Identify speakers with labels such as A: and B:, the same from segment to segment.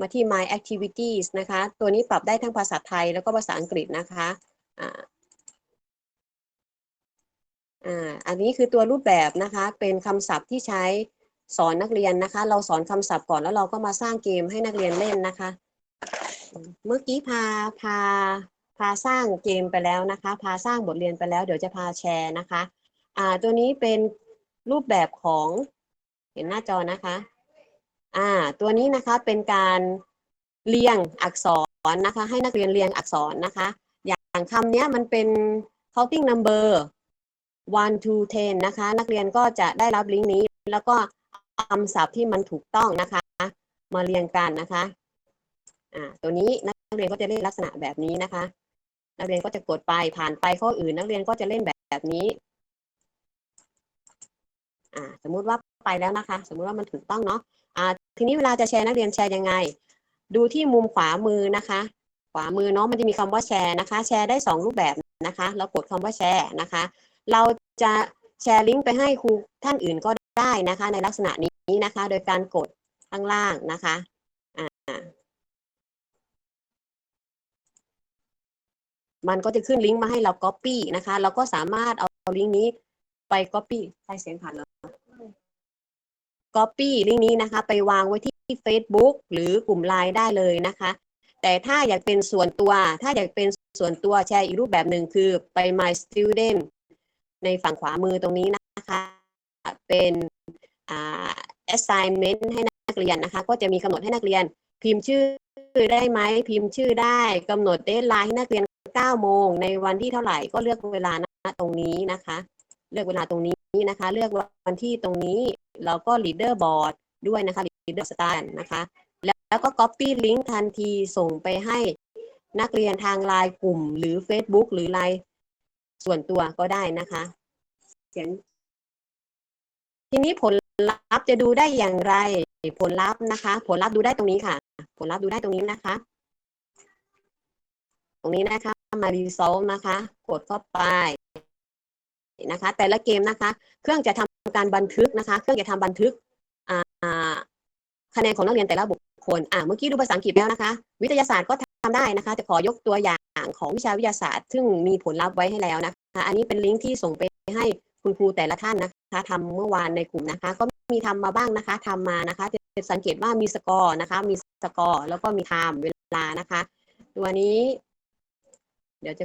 A: มาที่ My Activities นะคะ ตัวนี้ปรับได้ทั้งภาษาไทยแล้วก็ภาษาอังกฤษนะคะอ่าอันนี้คือตัวรูปแบบนะคะ เป็นคำศัพท์ที่ใช้สอนนักเรียนนะคะ เราสอนคำศัพท์ก่อนแล้วเราก็มาสร้างเกมให้นักเรียนเล่นนะคะ เมื่อกี้พาพาพาสร้างเกมไปแล้วนะคะ พาสร้างบทเรียนไปแล้ว เดี๋ยวจะพาแชร์นะคะอ่าตัวนี้เป็นรูปแบบของเห็นหน้าจอนะคะ อ่าตัวนี้นะคะเป็นการเรียงอักษรนะคะ ให้นักเรียนเรียงอักษรนะคะ อย่างคำนี้มันเป็น counting number one to ten นะคะ นักเรียนก็จะได้รับลิงก์นี้ แล้วก็คำศัพท์ที่มันถูกต้องนะคะ มาเรียงกันนะคะอ่าตัวนี้นักเรียนก็จะเล่นลักษณะแบบนี้นะคะ นักเรียนก็จะกดไปผ่านไปข้ออื่น นักเรียนก็จะเล่นแบบแบบนี้อ่าสมมุติว่าไปแล้วนะคะ สมมุติว่ามันถูกต้องเนาะ อ่าทีนี้เวลาจะแชร์นักเรียนแชร์ยังไง ดูที่มุมขวามือนะคะ ขวามือเนาะมันจะมีคำว่าแชร์นะคะ แชร์ได้สองรูปแบบนะคะเรากดคำว่าแชร์นะคะ เราจะแชร์ลิงก์ไปให้ครูท่านอื่นก็ได้นะคะ ในลักษณะนี้นะคะ โดยการกดข้างล่างนะคะอ่ามันก็จะขึ้นลิงก์มาให้เรา Copy นะคะ เราก็สามารถเอาลิงก์นี้ไป Copy ใช้เสียงผ่านแล้ว Copy ลิงก์นี้นะคะ ไปวางไว้ที่ Facebook หรือกลุ่มไลน์ได้เลยนะคะ แต่ถ้าอยากเป็นส่วนตัว ถ้าอยากเป็นส่วนตัวแชร์อีกรูปแบบหนึ่งคือไป My Student ในฝั่งขวามือตรงนี้นะคะ เป็นอ่า assignment ให้นักเรียนนะคะ ก็จะมีกำหนดให้นักเรียน พิมพ์ชื่อได้ไหมพิมพ์ชื่อได้กำหนดเดทไลน์ให้นักเรียน9โมงในวันที่เท่าไหร่ก็เลือกเวลาณตรงนี้นะคะ เลือกเวลาตรงนี้นะคะ เลือกวันที่ตรงนี้แล้วก็ leader board ด้วยนะคะ leader stand นะคะ แล้วก็ copy link ทันทีส่งไปให้นักเรียนทางไลน์กลุ่ม หรือ Facebook หรือไลน์ส่วนตัวก็ได้นะคะเขียนทีนี้ผลลัพธ์จะดูได้อย่างไร ผลลัพธ์นะคะ ผลลัพธ์ดูได้ตรงนี้ค่ะ ผลลัพธ์ดูได้ตรงนี้นะคะ ตรงนี้นะคะมา result นะคะ กดเข้าไป นะคะ แต่ละเกมนะคะ เครื่องจะทำการบันทึกนะคะ เครื่องจะทำบันทึกคะแนนของนักเรียนแต่ละบุคคลอ่าเมื่อกี้ดูภาษาอังกฤษแล้วนะคะ วิทยาศาสตร์ก็ทำได้นะคะจะขอยกตัวอย่างของวิชาวิทยาศาสตร์ ซึ่งมีผลลัพธ์ไว้ให้แล้วนะคะ อันนี้เป็นลิงก์ที่ส่งไปให้คุณครูแต่ละท่านนะคะทำเมื่อวานในกลุ่มนะคะ ก็มีทำมาบ้างนะคะทำมานะคะจะสังเกตว่ามีสกอร์นะคะ มีสกอร์แล้วก็มีไทม์เวลานะคะ ตัวนี้ เดี๋ยวจะ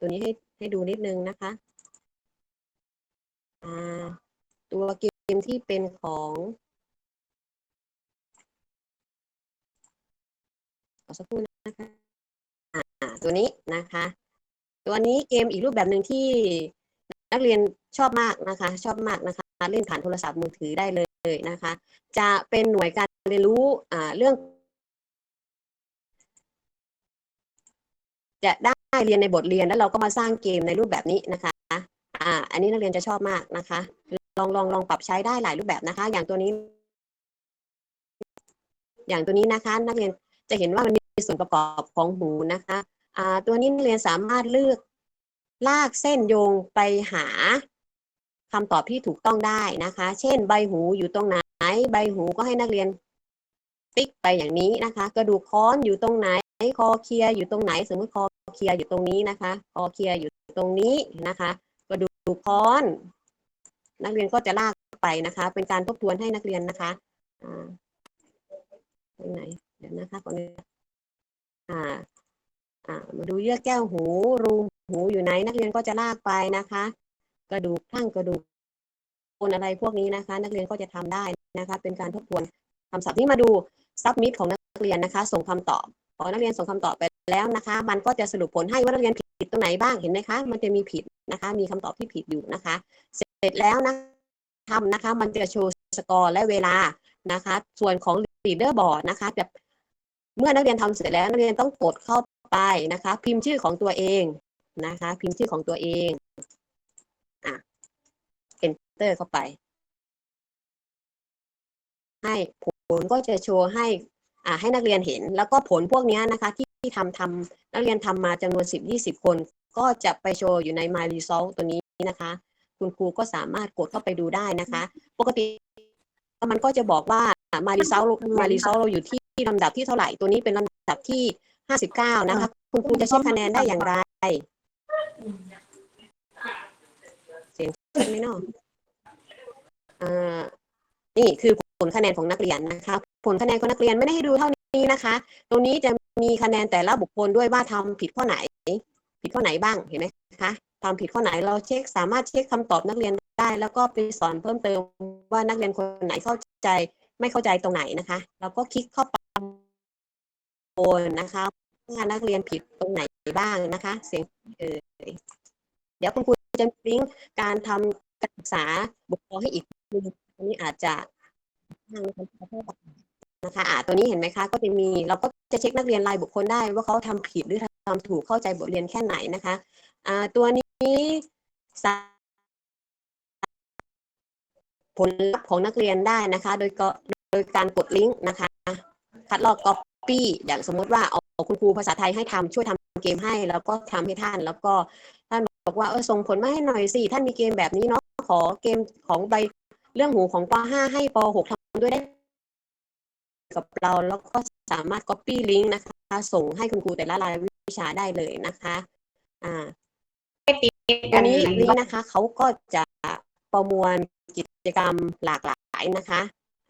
A: ตัวนี้ให้ให้ดูนิดนึงนะคะ ตัวเกมที่เป็นของขอสักครู่นะคะตัวนี้นะคะ ตัวนี้เกมอีกรูปแบบหนึ่งที่นักเรียนชอบมากนะคะ ชอบมากนะคะ เล่นผ่านโทรศัพท์มือถือได้เลยนะคะ จะเป็นหน่วยการเรียนรู้อ่าเรื่อง จะได้เรียนในบทเรียนแล้วเราก็มาสร้างเกมในรูปแบบนี้นะคะ อ่า อันนี้นักเรียนจะชอบมากนะคะ ลองลองลองปรับใช้ได้หลายรูปแบบนะคะ อย่างตัวนี้ อย่างตัวนี้นะคะ นักเรียนจะเห็นว่ามันมีส่วนประกอบของหูนะคะอ่าตัวนี้นักเรียนสามารถเลือกลากเส้นโยงไปหาคำตอบที่ถูกต้องได้นะคะ เช่น ใบหูอยู่ตรงไหน ใบหูก็ให้นักเรียนติ๊กไปอย่างนี้นะคะ กระดูกค้อนอยู่ตรงไหน คอเคลียอยู่ตรงไหน สมมติคอเคลียอยู่ตรงนี้นะคะ คอเคลียอยู่ตรงนี้นะคะ กระดูกค้อน นักเรียนก็จะลากไปนะคะ เป็นการทบทวนให้นักเรียนนะคะอ่าไหนเดี๋ยวนะคะก่อนอ่าอ่ามาดูเยื่อแก้วหูรูหูอยู่ไหน นักเรียนก็จะลากไปนะคะ กระดูกข้างกระดูกคนอะไรพวกนี้นะคะ นักเรียนก็จะทำได้นะคะ เป็นการทบทวนคำศัพท์ที่มาดูซับมิดของนักเรียนนะคะ ส่งคำตอบ พอนักเรียนส่งคำตอบไปแล้วนะคะ มันก็จะสรุปผลให้ว่านักเรียนผิดตรงไหนบ้างเห็นไหมคะ มันจะมีผิดนะคะ มีคำตอบที่ผิดอยู่นะคะ เสร็จแล้วนะทำนะคะ มันจะโชว์สกอร์และเวลานะคะ ส่วนของ leader board นะคะแบบเมื่อนักเรียนทำเสร็จแล้วนักเรียนต้องกดเข้าไปนะคะ พิมพ์ชื่อของตัวเองนะคะ พิมพ์ชื่อของตัวเองอะ enter เข้าไป ให้ผลก็จะโชว์ให้ ให้นักเรียนเห็น แล้วก็ผลพวกนี้นะคะที่ที่ทำทำนักเรียนทำมาจำนวนสิบยี่สิบคน ก็จะไปโชว์อยู่ใน My Result ตัวนี้นะคะ คุณครูก็สามารถกดเข้าไปดูได้นะคะ ปกติมันก็จะบอกว่า My Result My Result เราอยู่ที่ลำดับที่เท่าไหร่ ตัวนี้เป็นลำดับที่ห้าสิบเก้านะคะ คุณครูจะเช็คคะแนนได้อย่างไรเสียงชัดไหมเนาะอ่านี่คือผลคะแนนของนักเรียนนะคะ ผลคะแนนของนักเรียนไม่ได้ให้ดูเท่านี้นะคะ ตรงนี้จะมีคะแนนแต่ละบุคคลด้วยว่าทำผิดข้อไหน ผิดข้อไหนบ้างเห็นไหมคะทำผิดข้อไหนเราเช็คสามารถเช็คคำตอบนักเรียนได้ แล้วก็ไปสอนเพิ่มเติมว่านักเรียนคนไหนเข้าใจไม่เข้าใจตรงไหนนะคะเราก็คลิกเข้าไปโอนนะคะว่านักเรียนผิดตรงไหนบ้างนะคะ เสียงเอ่ยเดี๋ยวคุณครูจะลิงก์การทำการศึกษาบุคคลให้อีกทีหนึ่งอันนี้อาจจะทางการขอโทษ นะคะอ่าตัวนี้เห็นไหมคะ ก็จะมีเราก็จะเช็คนักเรียนรายบุคคลได้ ว่าเขาทำผิดหรือทำถูกเข้าใจบทเรียนแค่ไหนนะคะอ่าตัวนี้สผลลัพธ์ของนักเรียนได้นะคะ โดยก็โดยการกดลิงก์นะคะคัดลอกก๊อปปี้อย่างสมมติว่าเอาคุณครูภาษาไทยให้ทำช่วยทำเกมให้ แล้วก็ทำให้ท่าน แล้วก็ท่านบอกว่าเออส่งผลมาให้หน่อยสิท่านมีเกมแบบนี้เนาะขอเกมของใบเรื่องหูของป .5 ให้ป .6 ทำด้วยได้ กับเรา แล้วก็สามารถ copy ลิงก์นะคะ ส่งให้คุณครูแต่ละรายวิชาได้เลยนะคะอ่าอันนี้นี้นะคะเขาก็จะประมวลกิจกรรมหลากหลายนะคะ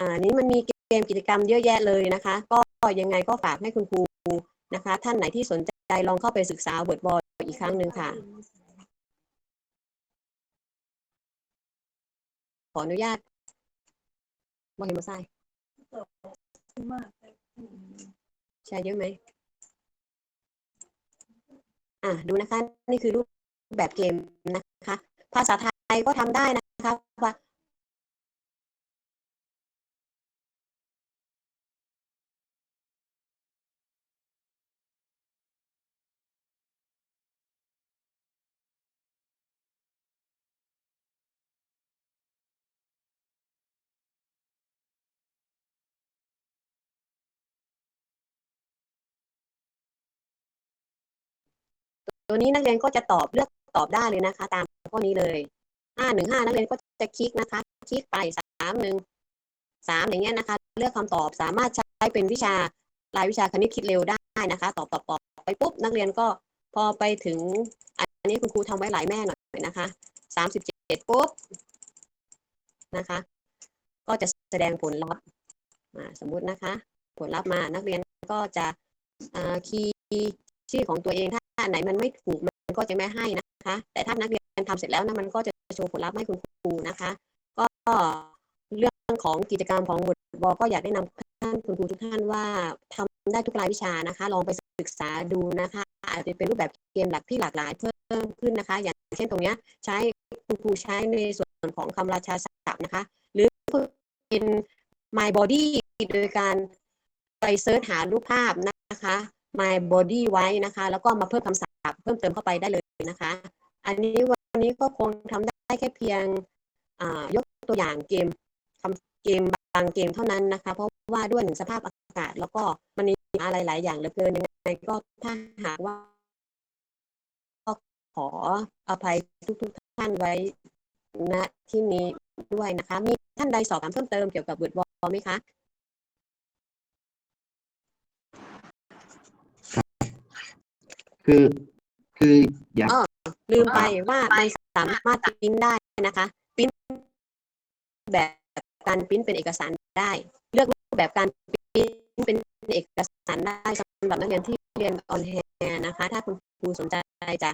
A: อ่านี้มันมีเกมกิจกรรมเยอะแยะเลยนะคะ ก็ยังไงก็ฝากให้คุณครูนะคะ ท่านไหนที่สนใจลองเข้าไปศึกษาเวิร์ดบอลอีกครั้งหนึ่งค่ะ ขออนุญาตบอเมาใส่ใช่เยอะไหมอะดูนะคะ นี่คือรูปแบบเกมนะคะ ภาษาไทยก็ทำได้นะคะ ตัวนี้นักเรียนก็จะตอบเลือกตอบได้เลยนะคะ ตามข้อนี้เลยห้าหนึ่งห้านักเรียนก็จะคลิกนะคะ คลิกไปสามหนึ่งสามอย่างเงี้ยนะคะ เลือกคำตอบสามารถใช้เป็นวิชารายวิชาคณิตคิดเร็วได้นะคะ ตอบตอบตอบไปปุ๊บนักเรียนก็พอไปถึง อันนี้คุณครูทำไว้หลายแม่หน่อยนะคะสามสิบเจ็ดปุ๊บนะคะ ก็จะแสดงผลลัพธ์มาสมมุตินะคะ ผลลัพธ์มานักเรียนก็จะคีย์ ชื่อของตัวเองถ้าอันไหนมันไม่ถูกมันก็จะไม่ให้นะคะ แต่ถ้านักเรียนทำเสร็จแล้วนะมันก็จะโชว์ผลลัพธ์ให้คุณครูนะคะ ก็เรื่องของกิจกรรมของบทบก็อยากแนะนำท่านคุณครูทุกท่านว่าทำได้ทุกรายวิชานะคะ ลองไปศึกษาดูนะคะ อาจจะเป็นรูปแบบเกมหลักที่หลากหลายเพิ่มขึ้นนะคะ อย่างเช่นตรงนี้ใช้คุณครูใช้ในส่วนของคำราชาศัพท์นะคะ หรือเป็น my body โดยการไปเซิร์ชหารูปภาพนะคะ my body ไว้นะคะ แล้วก็มาเพิ่มคำศัพท์เพิ่มเติมเข้าไปได้เลยนะคะ อันนี้วันนี้ก็คงทำได้แค่เพียงยกตัวอย่างเกมทำเกมบางเกมเท่านั้นนะคะ เพราะว่าด้วยหนึ่งสภาพอากาศ แล้วก็มันมีอะไรหลายอย่างเหลือเกินยังไงก็ถ้าหากว่าขออภัยทุกๆท่านไว้ณที่นี้ด้วยนะคะ มีท่านใดสอบถามเพิ่มเติมเกี่ยวกับบิร์ดบอลไหมคะ
B: คือคืออย่า
A: ลืมไปว่ามันสามารถปริ้นได้นะคะปริ้นแบบการปริ้นเป็นเอกสารได้ เลือกรูปแบบการปริ้นเป็นเอกสารได้สำหรับนักเรียนที่เรียนออนแฮนะคะ ถ้าคุณครูสนใจจะ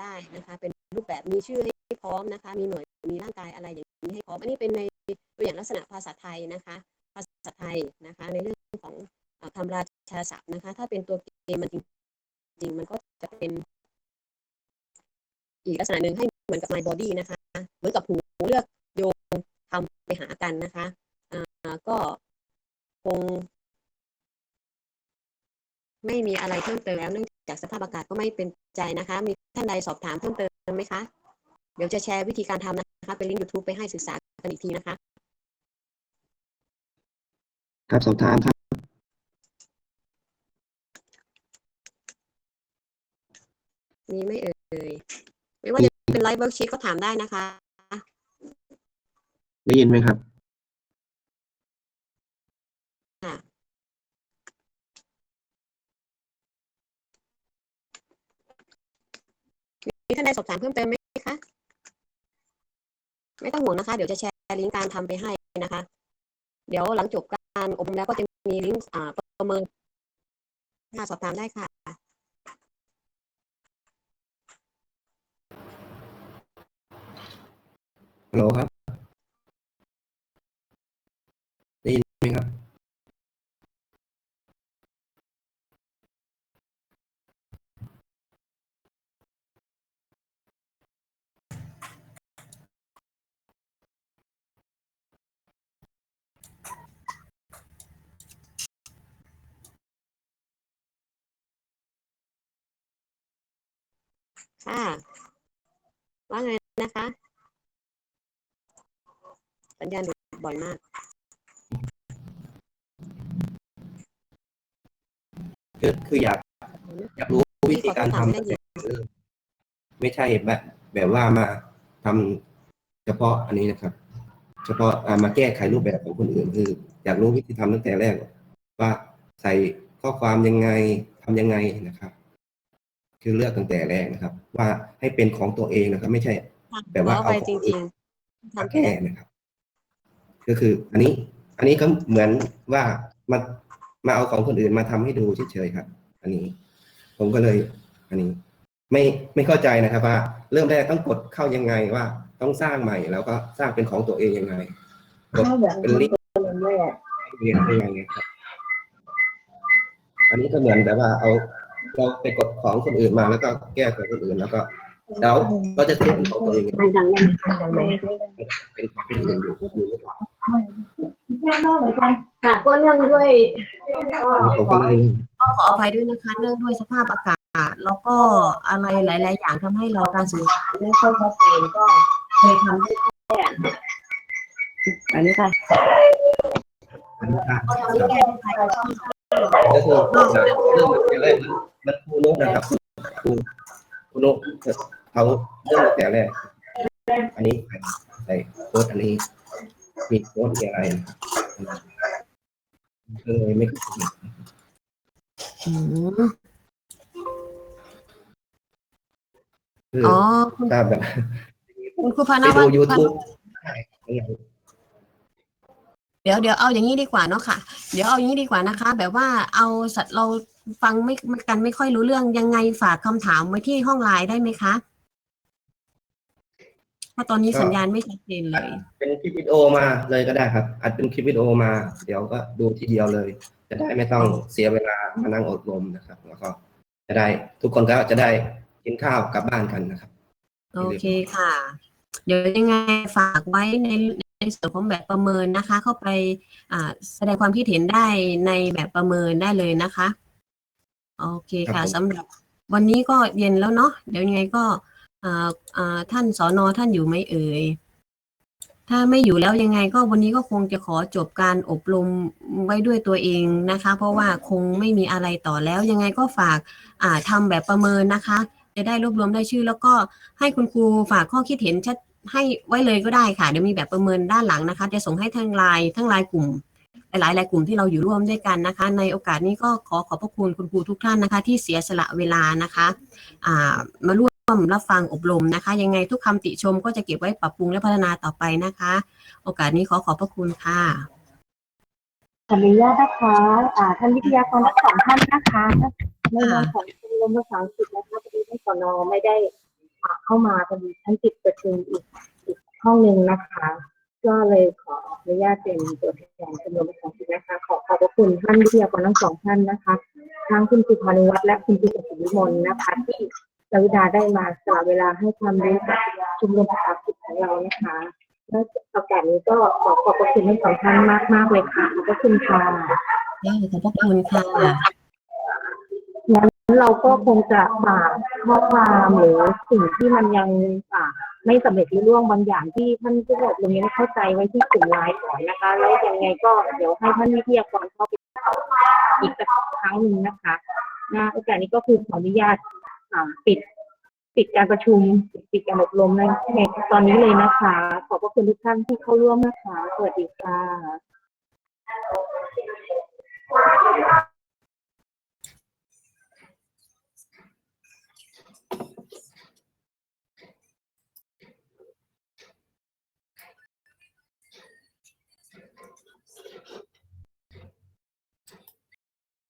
A: ได้นะคะ เป็นรูปแบบมีชื่อให้พร้อมนะคะ มีหน่วยมีร่างกายอะไรอย่างนี้ให้พร้อม อันนี้เป็นในตัวอย่างลักษณะภาษาไทยนะคะ ภาษาไทยนะคะ ในเรื่องของคำราชาศัพท์นะคะ ถ้าเป็นตัวเกมมันจริงๆมันก็จะเป็น อีกลักษณะหนึ่งให้เหมือนกับ my body นะคะ เหมือนกับหูเลือกโยงทำไปหากันนะคะอ่าก็คงไม่มีอะไรเพิ่มเติมแล้วเนื่องจากสภาพอากาศก็ไม่เป็นใจนะคะ มี ท่านใดสอบถามเพิ่มเติมไหมคะ เดี๋ยวจะแชร์วิธีการทำนะคะ เป็นลิงก์ YouTube ไปให้ศึกษากันอีกทีนะคะ
B: ครับสอบถามครับ
A: มีไหม่เอ่ย ไม่ว่าจะเป็นไลฟ์เวิร์กชีตก็ถามได้นะคะ
B: ได้ยินไหมครับ
A: มีท่านใดสอบถามเพิ่มเติมไหมคะ ไม่ต้องห่วงนะคะ เดี๋ยวจะแชร์ลิงก์การทำไปให้นะคะ เดี๋ยวหลังจบการอบรมแล้วก็จะมีลิงก์อ่าประเมินค่ะสอบถามได้ค่ะ
B: ฮัลโหลครับ ได้ยินไหมครับ
A: ค่ะ ว่าไงนะคะ สัญญาณหลุดบ่อยมาก
B: คือคืออยากอยากรู้วิธีการทำตั้งแต่เริ่มไม่ใช่แบบแบบว่ามาทำเฉพาะอันนี้นะครับ เฉพาะอ่ามาแก้ไขรูปแบบของคนอื่น คือ อยากรู้วิธีทำตั้งแต่แรกว่าใส่ข้อความยังไงทำยังไงนะครับ คือเลือกตั้งแต่แรกนะครับ ว่าให้เป็นของตัวเองนะครับ ไม่ใช่แบบว่า
A: ขอไป
B: เอาของ
A: จริงๆ
B: มา
A: ทำ
B: แก้นะครับ ก็คือ อันนี้ อันนี้ก็เหมือนว่ามามาเอาของคนอื่นมาทำให้ดูเฉยๆครับ อันนี้ ผมก็เลย อันนี้ ไม่ไม่เข้าใจนะครับ ว่า เริ่มแรกต้องกดเข้ายังไงว่าต้องสร้างใหม่ แล้วก็สร้างเป็นของตัวเองยังไงกดเป็นลิงก์เรียนได้ยังไงครับ อันนี้ก็เหมือนแบบว่าเอา เราไปกดของคนอื่นมาแล้วก็แก้ของคนอื่นแล้วก็แล้วก็จะเสียเป็นของตัวเอง
A: ดังเลยดังเลย
B: เป็นของคนอื่นอยู่อยู่หรือเปล่า
C: ค่ะก็เนื่องด้วย
B: ผมก็เลย
A: ก็ขออภัยด้วยนะคะ เนื่องด้วยสภาพอากาศ แล้วก็อะไรหลาย ๆ อย่างทำให้เราการสื่อสารไม่ค่อยชัดเจนก็เคยทำได้แค่อันนี้ค่ะ
B: อันนี้ค่ะ
A: ก็ทำได้แค่ที่ใคร ก็ต้อง
B: ก็คือเริ่มจากแรกมันครูนุกนะครับครูครูนุกเขาเริ่มแต่แรก อันนี้ใส่โค้ดอันนี้มีโค้ดอะไรนะครับก็เลยไม่เข้าใจ
A: อืม
B: คือ
A: อ๋อคุณ
B: ถ้าแบบ
A: คุณครูพา
B: ไป
A: นา
B: ดู
A: วัฒน์
B: YouTube
A: เดี๋ยวเดี๋ยวเอาอย่างนี้ดีกว่าเนาะค่ะ เดี๋ยวเอาอย่างนี้ดีกว่านะคะ แบบว่าเอาสัตว์เราฟังไม่กันไม่ค่อยรู้เรื่องยังไงฝากคำถามไว้ที่ห้องไลน์ได้ไหมคะเพราะตอนนี้
B: ก็
A: สัญญาณไม่ชัดเจนเลย
B: เป็นคลิปวิดีโอมาเลยก็ได้ครับอัดเป็นคลิปวิดีโอมา เดี๋ยวก็ดูทีเดียวเลย จะได้ไม่ต้องเสียเวลามานั่งอบรมนะครับ แล้วก็จะได้ทุกคนก็จะได้กินข้าวกลับบ้านกันนะครับ
A: โอเคค่ะ เดี๋ยวยังไงฝากไว้ในใน ส่วนของแบบประเมินนะคะ เข้าไปอ่าแสดงความคิดเห็นได้ในแบบประเมินได้เลยนะคะโอเค
B: ครั
A: ค่ะ
B: บผม
A: สำหรับวันนี้ก็เย็นแล้วเนาะเดี๋ยวยังไงก็อ่าอ่าท่านสอนอท่านอยู่ไหมเอ่ยถ้าไม่อยู่แล้วยังไงก็วันนี้ก็คงจะขอจบการอบรมไว้ด้วยตัวเองนะคะ เพราะว่าคงไม่มีอะไรต่อแล้ว ยังไงก็ฝากอ่าทำแบบประเมินนะคะ จะได้รวบรวมได้ชื่อ แล้วก็ให้คุณครูฝากข้อคิดเห็นชัด ให้ไว้เลยก็ได้ค่ะ เดี๋ยวมีแบบประเมินด้านหลังนะคะ จะส่งให้ทั้งไลน์ทั้งไลน์กลุ่ม หลายๆรายกลุ่มที่เราอยู่ร่วมด้วยกันนะคะ ในโอกาสนี้ก็ขอขอบพระคุณคุณครูทุกท่านนะคะ ที่เสียสละเวลานะคะอ่ามาร่วมรับฟังอบรมนะคะ ยังไงทุกคำติชมก็จะเก็บไว้ปรับปรุงและพัฒนาต่อไปนะคะ โอกาสนี้ขอขอบพระคุณค่ะ
C: ขออนุญาตนะคะอ่าท่านวิทยากรทั้งสองท่านนะคะในนามของชมรมภาษาอังกฤษนะคะพอดีท่านสนไม่ได้อ่า เข้ามาพอดีท่านติดประชุมอีกอีกห้องหนึ่งนะคะ ก็เลยขออนุญาตเป็นตัวแทนชมรมภาษาอังกฤษนะคะ ขอขอบพระคุณท่านวิทยากรทั้งสองท่านนะคะทั้งคุณสุภานุวัฒน์และคุณพิสุขวิมลนะคะ ที่สวิดาได้มาสละเวลาให้ความรู้กับชุมรมภาษาอังกฤษของเรานะคะและโอกาสนี้ก็ขอขอบพระคุณทั้งสองท่านมากมากเลยค่ะขอบพระคุณค่ะ
A: ได้ขอบพระคุณค่ะ
C: เราก็คงจะอ่าข้อความหรือสิ่งที่มันยังไม่สำเร็จรุ่ร่วงบางอย่างที่ท่านผู้บรมยังไม่เข้าใจไว้ที่กลุ่มไลน์ก่อนนะคะ แล้วยังไงก็เดี๋ยวให้ท่านวิทยากรเข้าไปอีกสักครั้งหนึ่งนะคะนะโอกาสนี้ก็คือขออนุญาตปิดปิดการประชุมปิดการอบรมในในตอนนี้เลยนะคะ ขอบพระคุณทุกท่านที่เข้าร่วมนะคะสวัสดีค่ะ